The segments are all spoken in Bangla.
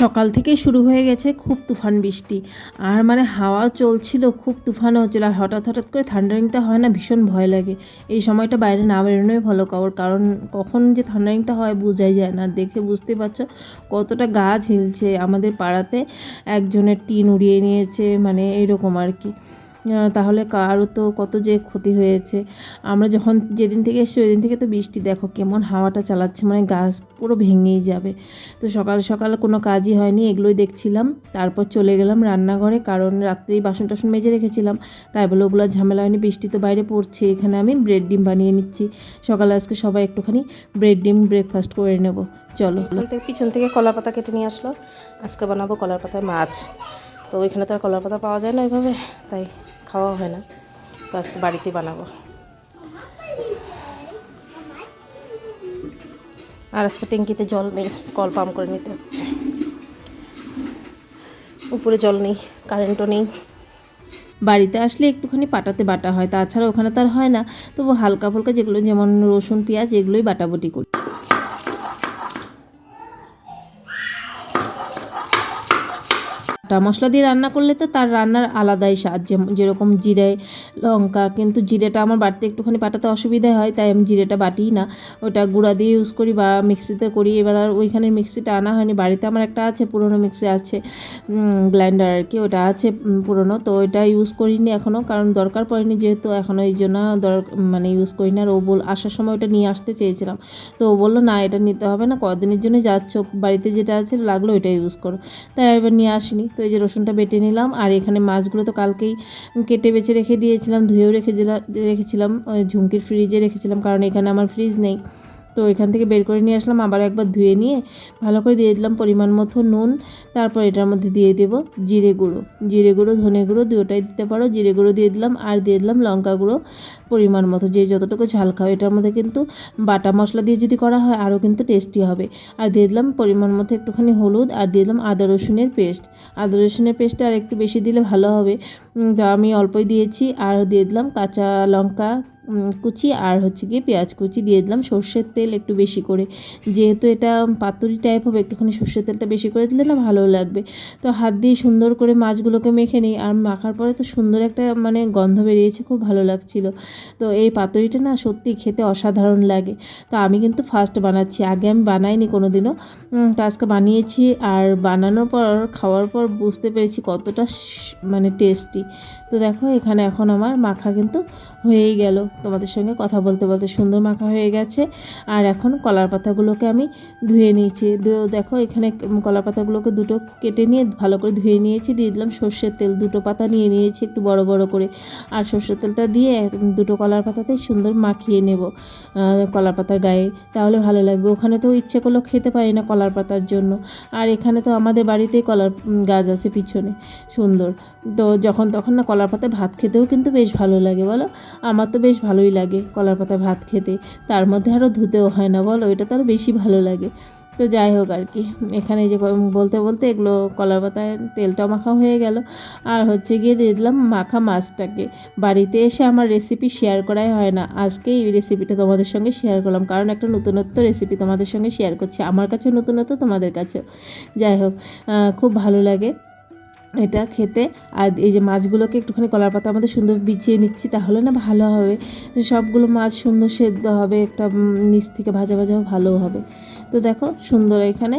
সকাল থেকে শুরু হয়ে গেছে খুব তুফান বৃষ্টি। আর মানে হাওয়া চলছিল, খুব তুফানও হচ্ছিল, আর হঠাৎ হঠাৎ করে থান্ডারিংটা হয় না, ভীষণ ভয় লাগে। এই সময়টা বাইরে না বেরোনোই ভালো খবর, কারণ কখন যে থান্ডারিংটা হয় বোঝাই যায় না। দেখে বুঝতে পারছ কতটা গাছ হিলছে আমাদের পাড়াতে। একজনের টিন উড়িয়ে নিয়েছে মানে এরকম আর কি। তাহলে কারও তো কত যে ক্ষতি হয়েছে। আমরা যখন যেদিন থেকে এসেছি, ওই দিন থেকে তো বৃষ্টি, দেখো কেমন হাওয়াটা চালাচ্ছে মানে গাছ পুরো ভেঙেই যাবে। তো সকাল সকাল কোনো কাজই হয়নি, এগুলোই দেখছিলাম। তারপর চলে গেলাম রান্নাঘরে, কারণ রাত্রেই বাসন টাসন মেজে রেখেছিলাম। তাই বলে ওগুলো ঝামেলা হয়নি, বৃষ্টি তো বাইরে পড়ছে, এখানে আমি ব্রেড ডিম বানিয়ে নিচ্ছি। সকালে আজকে সবাই একটুখানি ব্রেড ডিম ব্রেকফাস্ট করে নেব। চলো। পিছন থেকে কলার পাতা কেটে নিয়ে আসলো। আজকে বানাবো কলার পাতায় মাছ। তো ওইখানে তো আর কলার পাতা পাওয়া যায় না ওইভাবে, তাই খাওয়া হয় না। তো আজকে বাড়িতেই বানাবো। আর আজকে ট্যাঙ্কিতে জল নেই, কল পাম্প করে নিতে হচ্ছে। উপরে জল নেই, কারেন্টও নেই। বাড়িতে আসলে একটুখানি পাটাতে বাটা হয়, তাছাড়া ওখানে তো আর হয় না। তবু হালকা ফুলকা যেগুলো, যেমন রসুন, পেঁয়াজ, এগুলোই বাটাবুটি করি। বাটা মশলা দিয়ে রান্না করলে তো তার রান্নার আলাদাই স্বাদ যেরকম জিরে, লঙ্কা, কিন্তু জিরেটা আমার বাড়তে একটুখানি পাটাতে অসুবিধা হয়, তাই আমি জিরেটা বাটিই না। ওটা গুঁড়া দিয়ে ইউজ করি বা মিক্সিতে করি, এবার আর ওইখানের মিক্সিটা আনা হয়নি, বাড়িতে আমার একটা আছে, পুরনো মিক্সি আছে গ্রাইন্ডার আর কি, ওটা আছে পুরনো, তো ওইটা ইউজ করিনি এখনও কারণ দরকার পড়েনি যেহেতু এখনও এই জন্য দর মানে ইউজ করি না আর ও বল, আসার সময় ওটা নিয়ে আসতে চেয়েছিলাম। তো ও বলল, না, এটা নিতে হবে না কদিনের জন্য যাচ্ছ, বাড়িতে যেটা আছে লাগল ওইটা ইউজ করো। তাই এবার নিয়ে আসিনি, তো এই যে রসুনটা বেটে নিলাম, আর এখানে মাছগুলো তো কালকেই কেটে বেছে রেখে দিয়েছিলাম, ধুয়েও রেখে রেখেছিলাম, ওই ঝুমকির ফ্রিজে রেখেছিলাম, কারণ এখানে আমার ফ্রিজ নেই। তো এখান থেকে বের করে নিয়ে আসলাম, আবার একবার ধুয়ে নিয়ে ভালো করে দিয়ে দিলাম পরিমাণ মতো নুন, তারপর এটার মধ্যে দিয়ে দেব জিরে গুঁড়ো। জিরে গুঁড়ো, ধনে গুঁড়ো দুটোটাই দিতে পারো, জিরে গুঁড়ো দিয়ে দিলাম আর দিয়ে দিলাম লঙ্কা গুঁড়ো পরিমাণ মতো। যে যতটুকু ঝাল খাও, এটার মধ্যে কিন্তু বাটা মশলা দিয়ে যদি করা হয়, আরও কিন্তু টেস্টি হবে। আর দিয়ে দিলাম পরিমাণ মতো একটুখানি হলুদ আর দিয়ে দিলাম আদা রসুনের পেস্ট। আদা রসুনের পেস্টটা আর একটু বেশি দিলে ভালো হবে। তো আমি অল্পই দিয়েছি আর দিয়ে দিলাম কাঁচা লঙ্কা কুচি আর হচ্ছে গিয়ে পেঁয়াজ কুচি দিয়ে দিলাম। সর্ষের তেল একটু বেশি করে। যেহেতু এটা পাতুরি টাইপ হবে, একটুখানি সর্ষের তেলটা বেশি করে দিলে না ভালো লাগবে। তো হাত দিয়ে সুন্দর করে মাছগুলোকে মেখে নিই। আর মাখার পরে তো সুন্দর একটা মানে গন্ধ বেরিয়েছে, খুব ভালো লাগছিল। তো এই পাতুরিটা না সত্যি খেতে অসাধারণ লাগে। তো আমি কিন্তু ফার্স্ট বানাচ্ছি। আগে আমি বানাইনি কোনো দিনও তো আজকে বানিয়েছি। আর বানানোর পর, খাওয়ার পর বুঝতে পেরেছি কতটা মানে টেস্টি তো দেখো, এখানে এখন আমার মাখা কিন্তু হয়েই গেল। তোমাদের সঙ্গে কথা বলতে বলতে সুন্দর মাখা হয়ে গেছে। আর এখন কলার পাতাগুলোকে আমি ধুয়ে নিয়েছি। দেখো, এখানে কলার পাতাগুলোকে দুটো কেটে নিয়ে ভালো করে ধুয়ে নিয়েছি। দিয়ে দিলাম সর্ষের তেল। দুটো পাতা নিয়ে নিয়েছি একটু বড় বড় করে। আর সর্ষের তেলটা দিয়ে দুটো কলার পাতাতে সুন্দর মাখিয়ে নেব কলার পাতার গায়ে। তাহলে ভালো লাগবে। ওখানে তো ইচ্ছে করলেও খেতে পারি না কলার পাতার জন্য। আর এখানে তো আমাদের বাড়িতেই কলার গাছ আছে পিছনে। সুন্দর। তো যখন তখন না কলার পাতায় ভাত খেতেও কিন্তু বেশ ভালো লাগে, বলো? আমার তো বেশ ভালোই লাগে কলার পাতায় ভাত খেতে। তার মধ্যে আরও ধুতেও হয় না, বলো? এটা তো আরও বেশি ভালো লাগে। তো যাই হোক আর কি, এখানে যে বলতে বলতে এগুলো কলার পাতায় তেলটা মাখা হয়ে গেল। আর হচ্ছে গিয়ে দিয়ে দিলাম মাখা মাছটাকে। বাড়িতে এসে আমার রেসিপি শেয়ার করাই হয় না। আজকে এই রেসিপিটা তোমাদের সঙ্গে শেয়ার করলাম, কারণ একটা নতুনত্ব রেসিপি তোমাদের সঙ্গে শেয়ার করছি। আমার কাছে নতুনত্ব তোমাদের কাছেও। যাই হোক খুব ভালো লাগে। এটা খেতে। আর এই যে মাছগুলোকে একটুখানি কলার পাতা আমাদের সুন্দর বিছিয়ে নিচ্ছি, তাহলে না ভালো হবে। সবগুলো মাছ সুন্দর সেদ্ধ হবে, একটা নিচ থেকে ভাজা ভাজাও ভালো হবে। তো দেখো, সুন্দর এখানে।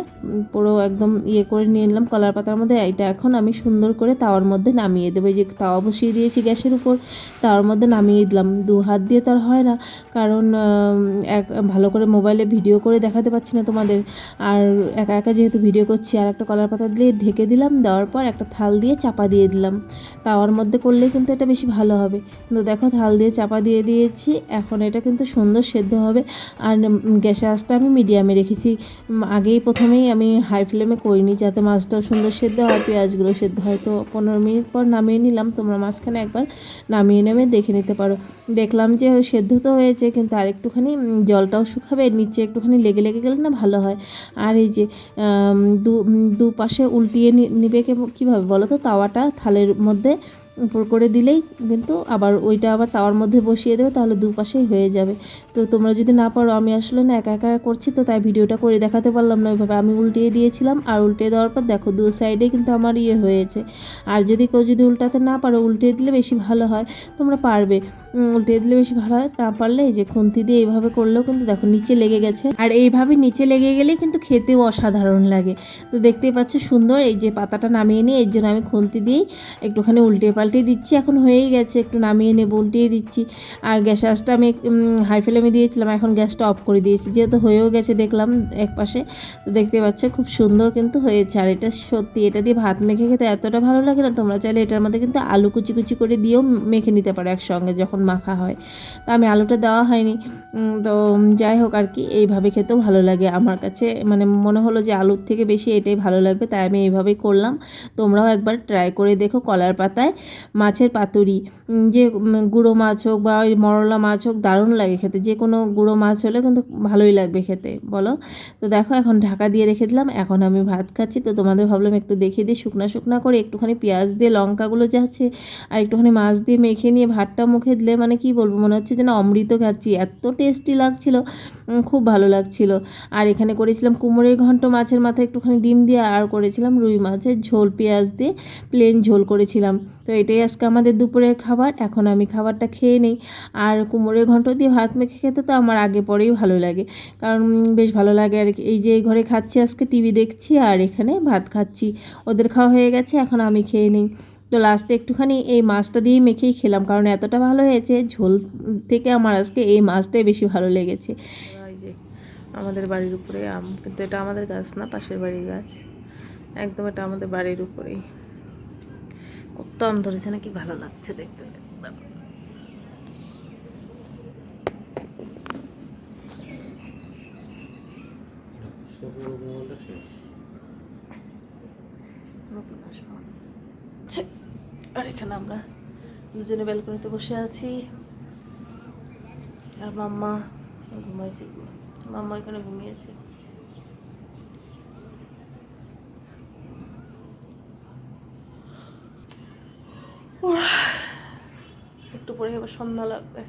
পুরো একদম ইয়ে করে নিয়ে নিলাম কলার পাতার মধ্যে। এটা এখন আমি সুন্দর করে তাওয়ার মধ্যে নামিয়ে দেবো। যে তাওয়া বসিয়ে দিয়েছি গ্যাসের উপর, তাওয়ার মধ্যে নামিয়ে দিলাম। দু হাত দিয়ে তো আর হয় না, কারণ এক, ভালো করে মোবাইলে ভিডিও করে দেখাতে পারছি না তোমাদের। আর একা একা যেহেতু ভিডিও করছি, আর একটা কলার পাতা দিয়ে ঢেকে দিলাম, দেওয়ার পর একটা থাল দিয়ে চাপা দিয়ে দিলাম। তাওয়ার মধ্যে করলে কিন্তু এটা বেশি ভালো হবে। কিন্তু দেখো, থাল দিয়ে চাপা দিয়ে দিয়েছি। এখন এটা কিন্তু সুন্দর সেদ্ধ হবে। আর গ্যাসের আঁচটা আমি মিডিয়ামে রেখেছি। উম, আগেই প্রথমেই আমি হাই ফ্লেমে করিনি যাতে মাছটাও সুন্দর সেদ্ধ হয় পেঁয়াজগুলো সেদ্ধ হয়। তো পনেরো মিনিট পর নামিয়ে নিলাম তোমরা মাঝখানে একবার নামিয়ে নেমে দেখে নিতে পারো। দেখলাম যে সেদ্ধ তো হয়েছে কিন্তু আর একটুখানি জলটাও শুকাবে নিচে একটুখানি লেগে লেগে গেলে না ভালো হয়। আর এই যে দু দুপাশে উল্টিয়ে নিবে কীভাবে বলো তো? তাওয়াটা থালের মধ্যে উপর করে দিলেই কিন্তু আবার ওইটা আবার তাওয়ার মধ্যে বসিয়ে দেবে, তাহলে দুপাশেই হয়ে যাবে। তো তোমরা যদি না পারো, আমি আসলে না একা একা করছি, তো তাই ভিডিওটা করে দেখাতে পারলাম না ওইভাবে। আমি উল্টিয়ে দিয়েছিলাম আর উল্টে দেওয়ার পর দেখো, দু সাইডে কিন্তু আমার ইয়ে হয়েছে। আর যদি কেউ যদি উল্টাতে না পারো উল্টে দিলে বেশি ভালো হয়। তোমরা পারবে। উল্টে দিলে বেশি ভালো হয়। না পারলে এই যে খুন্তি দিয়ে এইভাবে করলেও কিন্তু দেখো নিচে লেগে গেছে। আর এইভাবে নিচে লেগে গেলে কিন্তু খেতেও অসাধারণ লাগে। তো দেখতেই পাচ্ছ সুন্দর, এই যে পাতাটা নামিয়ে নিয়ে, এর জন্য আমি খুন্তি দিয়েই একটুখানি উল্টে পাল্টে দিচ্ছি, এখন হয়েই গেছে, একটু নামিয়ে নেব উল্টিয়ে দিচ্ছি। আর গ্যাস আঁচটা আমি হাই ফ্লেমে দিয়েছিলাম, এখন গ্যাসটা অফ করে দিয়েছি। যেহেতু হয়েও গেছে দেখলাম এক পাশে, তো দেখতে পাচ্ছ খুব সুন্দর কিন্তু হয়েছে। আর এটা সত্যি, এটা দিয়ে ভাত মেখে খেতে এতটা ভালো লাগে না, তোমরা চাইলে এটার মধ্যে কিন্তু আলু কুচি কুচি করে দিয়েও মেখে নিতে পারো একসঙ্গে যখন মাখা হয়। তো আমি আলুটা দেওয়া হয়নি তো যাই হোক আর কি, এইভাবে খেতেও ভালো লাগে। আমার কাছে মানে মনে হলো যে আলুর থেকে বেশি এটাই ভালো লাগবে, তাই আমি এইভাবেই করলাম। তোমরাও একবার ট্রাই করে দেখো কলার পাতায়। মাছের পাতুরি যে গুঁড়ো মাছ হোক বা ওই মরলা মাছ হোক, দারুণ লাগে খেতে। যে কোনো গুঁড়ো মাছ হলে কিন্তু ভালোই লাগবে খেতে, বলো? তো দেখো, এখন ঢাকা দিয়ে রেখে দিলাম। এখন আমি ভাত খাচ্ছি। তো তোমাদের ভাবলাম একটু দেখিয়ে দিই, শুকনা শুকনা করে একটুখানি পেঁয়াজ দিয়ে, লঙ্কাগুলো যাচ্ছে আর একটুখানি মাছ দিয়ে মেখে নিয়ে ভাতটা মুখে দিলে মানে কি বলব, মনে হচ্ছে যেন অমৃত খাচ্ছি। এত টেস্টি লাগছিল খুব ভালো লাগছিল। আর এখানে করেছিলাম কুমড়োর ঘন্ট মাছের মাথায় একটুখানি ডিম দিয়ে আর করেছিলাম রুই মাছের ঝোল, পেঁয়াজ দিয়ে প্লেন ঝোল করেছিলাম। তো এটাই আজকে আমাদের দুপুরের খাবার, এখন আমি খাবারটা খেয়ে নেই। আর কুমড়োর ঘন্ট দিয়ে ভাত মেখে খেতে তো আমার আগে পরেই ভালো লাগে। কারণ বেশ ভালো লাগে আর। এই যে ঘরে খাচ্ছি আজকে, টিভি দেখছি আর এখানে ভাত খাচ্ছি। ওদের খাওয়া হয়ে গেছে, এখন আমি খেয়ে নিই। তো লাস্টে একটুখানি এই মাছটা দিয়েই মেখেই খেলাম, কারণ এতটা ভালো হয়েছে, ঝোল থেকে আমার আজকে এই মাছটাই বেশি ভালো লেগেছে। আমাদের বাড়ির উপরে আম, কিন্তু এটা আমাদের গাছ না, পাশের বাড়ির গাছ। একদম এটা আমাদের বাড়ির উপরেই। কত ধরেছে নাকি ভালো লাগছে দেখতে। আর এখানে আমরা দুজনে ব্যালকনিতে বসে আছি। আর মাম্মা ঘুমাইছে। মাম্মা এখানে ঘুমিয়েছে একটু পরে এবার সন্ধ্যা লাগবে।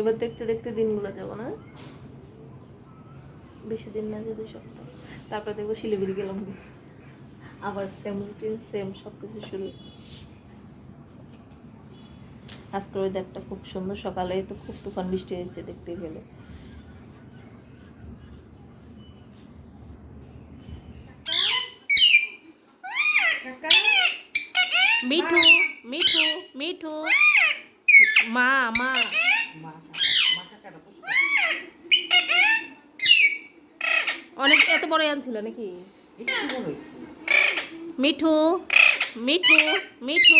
এবার দেখতে দেখতে দিনগুলো যাব না? বেশি দিন না যদি সপ্তাহ। তারপরে দেখব শিলিগুড়ি গেলাম। আবার সেম রুটিন সেম সব কিছু শুরু। আজকের ওয়েদারটা খুব সুন্দর। সকালে তো খুব তুফান বৃষ্টি হয়েছে দেখতে গেলে মিঠু মিঠু মিঠু। মা মা। অনেক এত বড় আনছিল নাকি? মিঠু মিঠু মিঠু।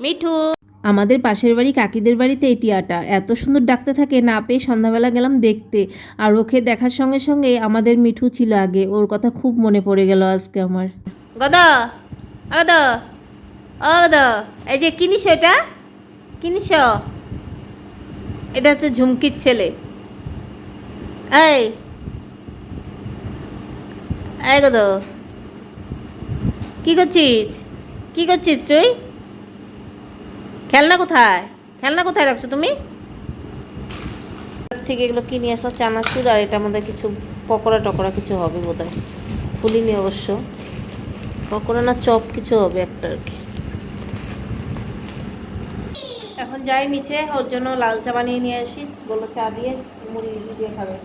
মিঠু। আমাদের পাশের বাড়ি কাকিদের বাড়িতে এটি আটা এত সুন্দর ডাকতে থাকে না পেয়ে সন্ধ্যাবেলা গেলাম দেখতে। আর ওকে দেখার সঙ্গে সঙ্গে আমাদের মিঠু ছিল আগে। ওর কথা খুব মনে পড়ে গেল আজকে আমার। গদা! গদা ও গদা এই যে কিনিস এটা? কিনিস? এটা হচ্ছে ঝুমকির ছেলে। এই। এই গদ কি করছিস? কি করছিস তুই? খেলনা কোথায়? খেলনা কোথায় রাখছো তুমি? থেকে এগুলো কিনে আসলো চানাচুর, আর এটা আমাদের কিছু পকোড়া টকোড়া কিছু হবে বোধ হয় খুলিনি অবশ্য। পকোড়া না চপ কিছু হবে একটা আর কি। এখন যাই নিচে ওর জন্য লাল চা বানিয়ে নিয়ে আসি। বলো চা দিয়ে মুড়ি দিয়ে খাবে।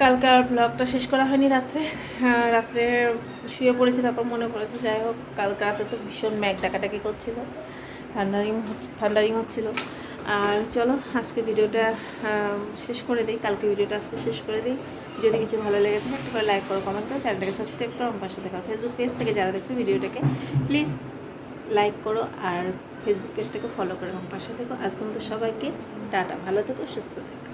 কালকে আর ব্লগটা শেষ করা হয়নি রাত্রে। হ্যাঁ, রাত্রে শুয়ে পড়েছে তারপর মনে পড়েছে। যাই হোক কালকে রাতে তো ভীষণ ম্যাগ ডাকাটাকি করছিল। থান্ডারিং থান্ডারিং হচ্ছিল। আর চলো, আজকে ভিডিওটা শেষ করে দিই। কালকে ভিডিওটা আজকে শেষ করে দিই। যদি কিছু ভালো লেগে থাকে একটু করে লাইক করো কমেন্ট করো চ্যানেলটাকে সাবস্ক্রাইব করো, আমার পাশে থাকা। ফেসবুক পেজ থেকে যারা দেখছ ভিডিওটাকে প্লিজ লাইক করো আর ফেসবুক পেজটাকে ফলো করো, আমার পাশে থেকো। আজকে মতো সবাইকে টাটা, ভালো থেকো, সুস্থ থেকো।